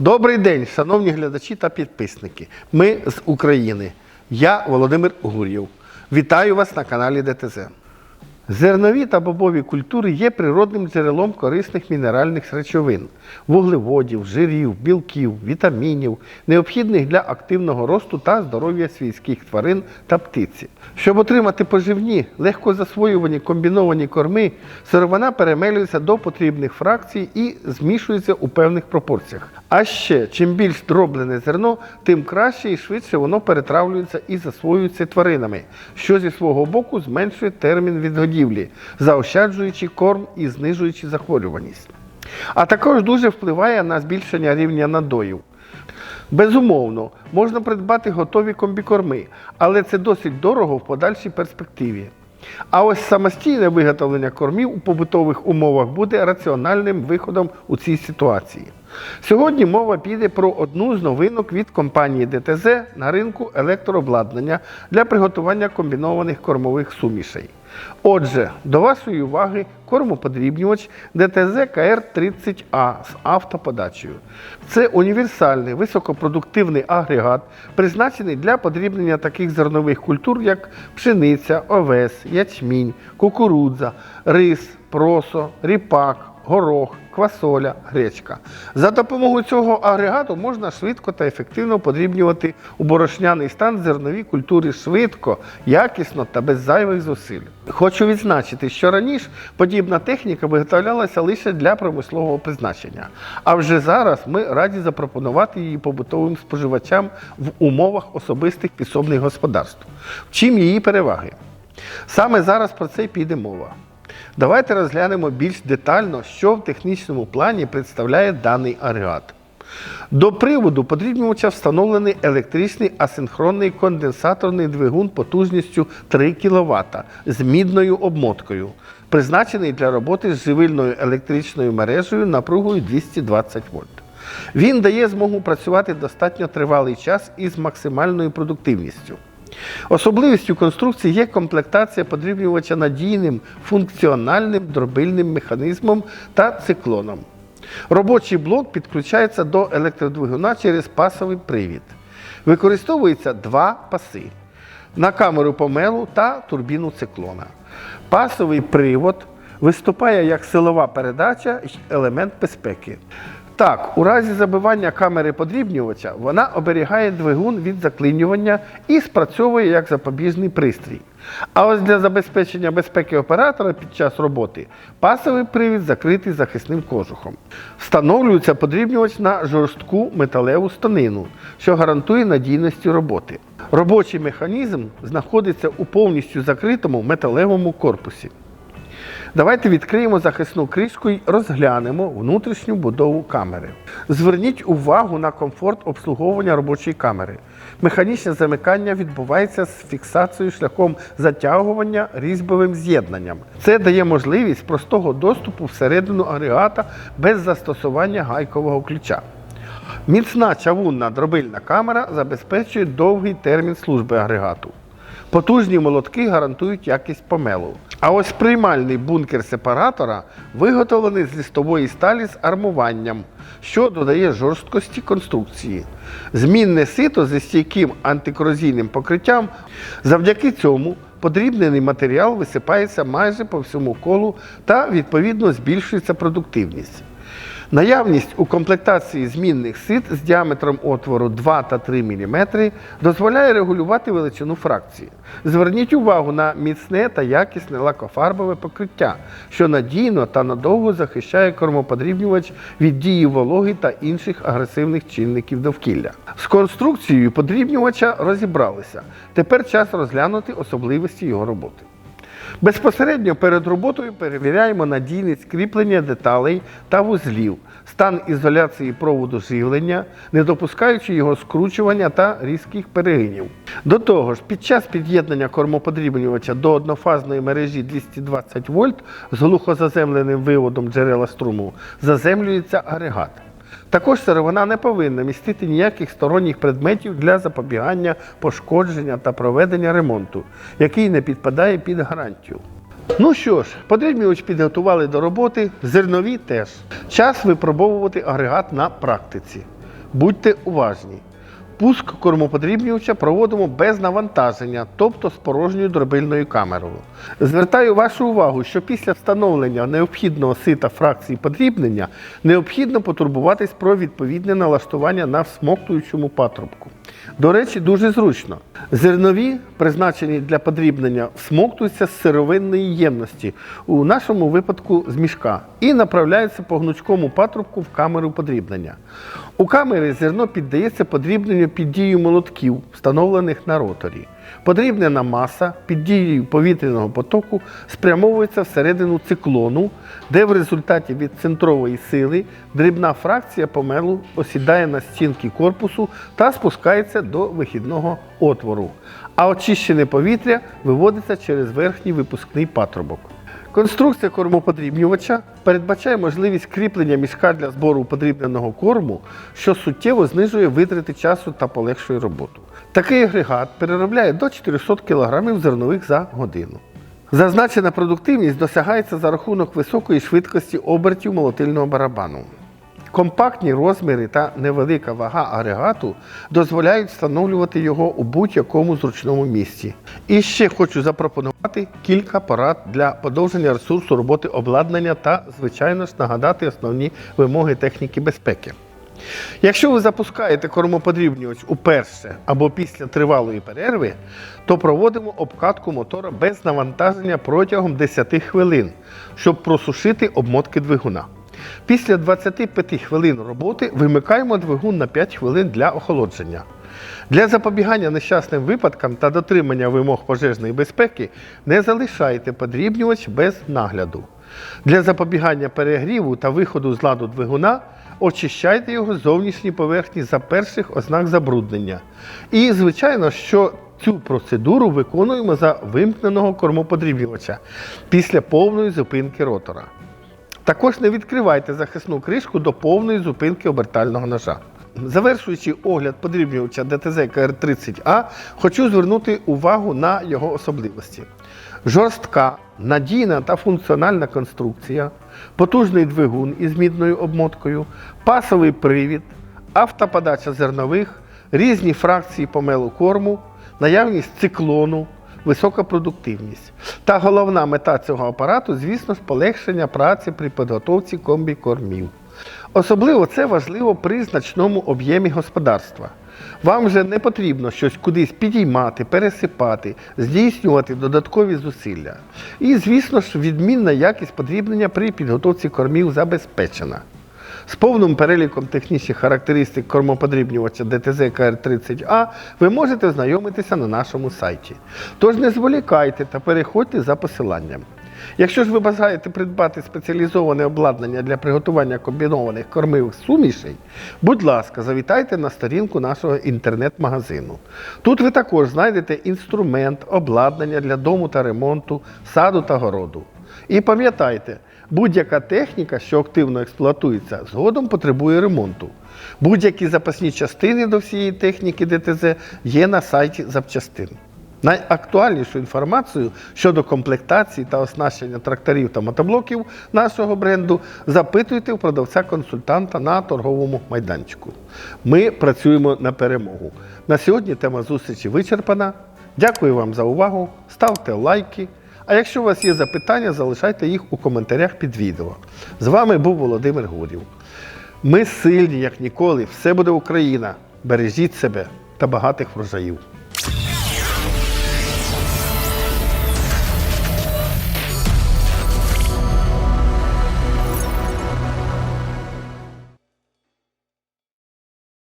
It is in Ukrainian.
Добрий день, шановні глядачі та підписники. Ми з України. Я Володимир Гур'єв. Вітаю вас на каналі ДТЗ. Зернові та бобові культури є природним джерелом корисних мінеральних речовин, вуглеводів, жирів, білків, вітамінів, необхідних для активного росту та здоров'я свійських тварин та птиці. Щоб отримати поживні, легко засвоювані комбіновані корми, сировина перемелюється до потрібних фракцій і змішується у певних пропорціях. А ще, чим більш дроблене зерно, тим краще і швидше воно перетравлюється і засвоюється тваринами, що зі свого боку зменшує термін відгодівлі, заощаджуючи корм і знижуючи захворюваність. А також дуже впливає на збільшення рівня надоїв. Безумовно, можна придбати готові комбікорми, але це досить дорого в подальшій перспективі. А ось самостійне виготовлення кормів у побутових умовах буде раціональним виходом у цій ситуації. Сьогодні мова піде про одну з новинок від компанії ДТЗ на ринку електрообладнання для приготування комбінованих кормових сумішей. Отже, до вашої уваги кормоподрібнювач ДТЗ КР-30А з автоподачею. Це універсальний високопродуктивний агрегат, призначений для подрібнення таких зернових культур, як пшениця, овес, ячмінь, кукурудза, рис, просо, ріпак, горох, квасоля, гречка. За допомогою цього агрегату можна швидко та ефективно подрібнювати у борошняний стан зернові культури швидко, якісно та без зайвих зусиль. Хочу відзначити, що раніше подібна техніка виготовлялася лише для промислового призначення. А вже зараз ми раді запропонувати її побутовим споживачам в умовах особистих підсобних господарств. В чим її переваги? Саме зараз про це й піде мова. Давайте розглянемо більш детально, що в технічному плані представляє даний агрегат. До приводу подрібнювача встановлений електричний асинхронний конденсаторний двигун потужністю 3 кВт з мідною обмоткою, призначений для роботи з живильною електричною мережею напругою 220 вольт. Він дає змогу працювати достатньо тривалий час із максимальною продуктивністю. Особливістю конструкції є комплектація подрібнювача надійним функціональним дробильним механізмом та циклоном. Робочий блок підключається до електродвигуна через пасовий привід. Використовується два паси на камеру помелу та турбіну циклона. Пасовий привод виступає як силова передача й елемент безпеки. Так, у разі забивання камери подрібнювача вона оберігає двигун від заклинювання і спрацьовує як запобіжний пристрій. А ось для забезпечення безпеки оператора під час роботи пасовий привід закритий захисним кожухом. Встановлюється подрібнювач на жорстку металеву станину, що гарантує надійність роботи. Робочий механізм знаходиться у повністю закритому металевому корпусі. Давайте відкриємо захисну кришку і розглянемо внутрішню будову камери. Зверніть увагу на комфорт обслуговування робочої камери. Механічне замикання відбувається з фіксацією шляхом затягування різьбовим з'єднанням. Це дає можливість простого доступу всередину агрегата без застосування гайкового ключа. Міцна чавунна дробильна камера забезпечує довгий термін служби агрегату. Потужні молотки гарантують якість помелу. А ось приймальний бункер сепаратора виготовлений з лістової сталі з армуванням, що додає жорсткості конструкції. Змінне сито зі стійким антикорозійним покриттям. Завдяки цьому подрібнений матеріал висипається майже по всьому колу та відповідно збільшується продуктивність. Наявність у комплектації змінних сит з діаметром отвору 2 та 3 мм дозволяє регулювати величину фракції. Зверніть увагу на міцне та якісне лакофарбове покриття, що надійно та надовго захищає кормоподрібнювач від дії вологи та інших агресивних чинників довкілля. З конструкцією подрібнювача розібралися. Тепер час розглянути особливості його роботи. Безпосередньо перед роботою перевіряємо надійність кріплення деталей та вузлів, стан ізоляції проводу живлення, не допускаючи його скручування та різких перегинів. До того ж, під час під'єднання кормоподрібнювача до однофазної мережі 220 вольт з глухозаземленим виводом джерела струму заземлюється агрегат. Також сировина не повинна містити ніяких сторонніх предметів для запобігання пошкодження та проведення ремонту, який не підпадає під гарантію. Ну що ж, подрібнювач підготували до роботи, зернові теж. Час випробовувати агрегат на практиці. Будьте уважні. Пуск кормоподрібнювача проводимо без навантаження, тобто з порожньою дробильною камерою. Звертаю вашу увагу, що після встановлення необхідного сита фракції подрібнення необхідно потурбуватись про відповідне налаштування на всмоктуючому патрубку. До речі, дуже зручно. Зернові, призначені для подрібнення, всмоктуються з сировинної ємності, у нашому випадку з мішка, і направляються по гнучкому патрубку в камеру подрібнення. У камері зерно піддається подрібненню під дією молотків, встановлених на роторі. Подрібнена маса під дією повітряного потоку спрямовується всередину циклону, де в результаті від центрової сили дрібна фракція помелу осідає на стінки корпусу та спускається до вихідного отвору, а очищене повітря виводиться через верхній випускний патрубок. Конструкція кормоподрібнювача передбачає можливість кріплення мішка для збору подрібненого корму, що суттєво знижує витрати часу та полегшує роботу. Такий агрегат переробляє до 400 кг зернових за годину. Зазначена продуктивність досягається за рахунок високої швидкості обертів молотильного барабану. Компактні розміри та невелика вага агрегату дозволяють встановлювати його у будь-якому зручному місці. І ще хочу запропонувати кілька порад для подовження ресурсу роботи обладнання та, звичайно ж, нагадати основні вимоги техніки безпеки. Якщо ви запускаєте кормоподрібнювач уперше або після тривалої перерви, то проводимо обкатку мотора без навантаження протягом 10 хвилин, щоб просушити обмотки двигуна. Після 25 хвилин роботи вимикаємо двигун на 5 хвилин для охолодження. Для запобігання нещасним випадкам та дотримання вимог пожежної безпеки не залишайте подрібнювач без нагляду. Для запобігання перегріву та виходу з ладу двигуна очищайте його з зовнішньої поверхні за перших ознак забруднення. І, звичайно, що цю процедуру виконуємо за вимкненого кормоподрібнювача після повної зупинки ротора. Також не відкривайте захисну кришку до повної зупинки обертального ножа. Завершуючи огляд подрібнювача ДТЗ КР-30А, хочу звернути увагу на його особливості. Жорстка, надійна та функціональна конструкція, потужний двигун із мідною обмоткою, пасовий привід, автоподача зернових, різні фракції помелу корму, наявність циклону, висока продуктивність. Та головна мета цього апарату, звісно ж, полегшення праці при підготовці комбікормів. Особливо це важливо при значному об'ємі господарства. Вам вже не потрібно щось кудись підіймати, пересипати, здійснювати додаткові зусилля. І, звісно ж, відмінна якість подрібнення при підготовці кормів забезпечена. З повним переліком технічних характеристик кормоподрібнювача ДТЗ КР30А ви можете ознайомитися на нашому сайті. Тож не зволікайте та переходьте за посиланням. Якщо ж ви бажаєте придбати спеціалізоване обладнання для приготування комбінованих кормових сумішей, будь ласка, завітайте на сторінку нашого інтернет-магазину. Тут ви також знайдете інструмент, обладнання для дому та ремонту, саду та городу. І пам'ятайте, будь-яка техніка, що активно експлуатується, згодом потребує ремонту. Будь-які запасні частини до всієї техніки ДТЗ є на сайті запчастин. Найактуальнішу інформацію щодо комплектації та оснащення тракторів та мотоблоків нашого бренду запитуйте у продавця-консультанта на торговому майданчику. Ми працюємо на перемогу. На сьогодні тема зустрічі вичерпана. Дякую вам за увагу. Ставте лайки. А якщо у вас є запитання, залишайте їх у коментарях під відео. З вами був Володимир Гурів. Ми сильні, як ніколи. Все буде Україна. Бережіть себе та багатих врожаїв.